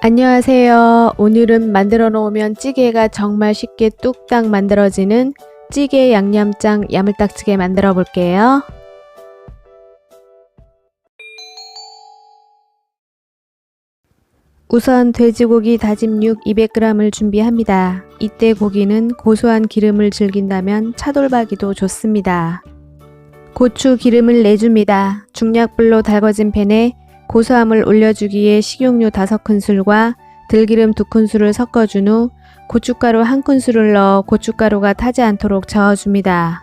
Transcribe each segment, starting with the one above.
안녕하세요. 오늘은 만들어 놓으면 찌개가 정말 쉽게 뚝딱 만들어지는 찌개 양념장 야물딱지게 만들어 볼게요. 우선 돼지고기 다짐 육 200g을 준비합니다. 이때 고기는 고소한 기름을 즐긴다면 차돌박이도 좋습니다. 고추 기름을 내줍니다. 중약불로 달궈진 팬에 고소함을 올려주기에 식용유 5큰술과 들기름 2큰술을 섞어준 후 고춧가루 1큰술을 넣어 고춧가루가 타지 않도록 저어줍니다.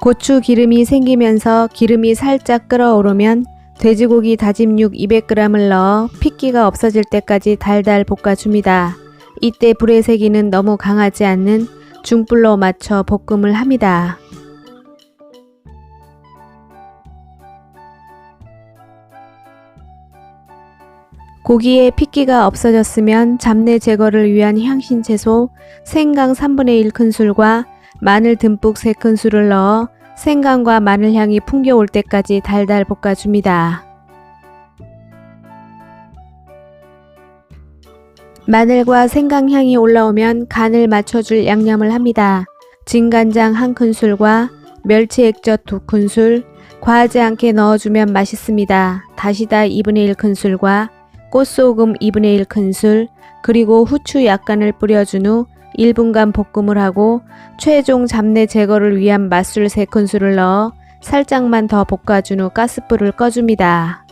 고추 기름이 생기면서 기름이 살짝 끓어오르면 돼지고기 다짐 육 200g을 넣어 핏기가 없어질 때까지 달달 볶아줍니다. 이때 불의 세기는 너무 강하지 않는 중불로 맞춰 볶음을 합니다. 고기에 핏기가 없어졌으면 잡내 제거를 위한 향신 채소 생강 3분의 1 큰술과 마늘 듬뿍 3큰술을 넣어 생강과 마늘 향이 풍겨올 때까지 달달 볶아줍니다. 마늘과 생강 향이 올라오면 간을 맞춰줄 양념을 합니다. 진간장 1큰술과 멸치 액젓 2큰술, 과하지 않게 넣어주면 맛있습니다. 다시다 2분의 1큰술과 꽃소금 2분의 1 큰술, 그리고 후추 약간을 뿌려준 후 1분간 볶음을 하고 최종 잡내 제거를 위한 맛술 3큰술을 넣어 살짝만 더 볶아준 후 가스불을 꺼줍니다.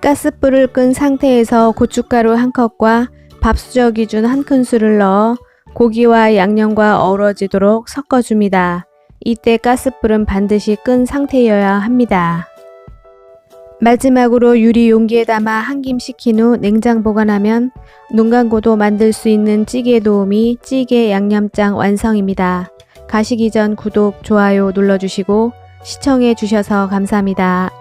가스불을 끈 상태에서 고춧가루 한 컵과 밥수저 기준 한 큰술을 넣어 고기와 양념과 어우러지도록 섞어줍니다. 이때 가스불은 반드시 끈 상태여야 합니다. 마지막으로 유리 용기에 담아 한김 식힌 후 냉장 보관하면 눈 감고도 만들 수 있는 찌개 도우미 찌개 양념장 완성입니다. 가시기 전 구독, 좋아요 눌러주시고 시청해 주셔서 감사합니다.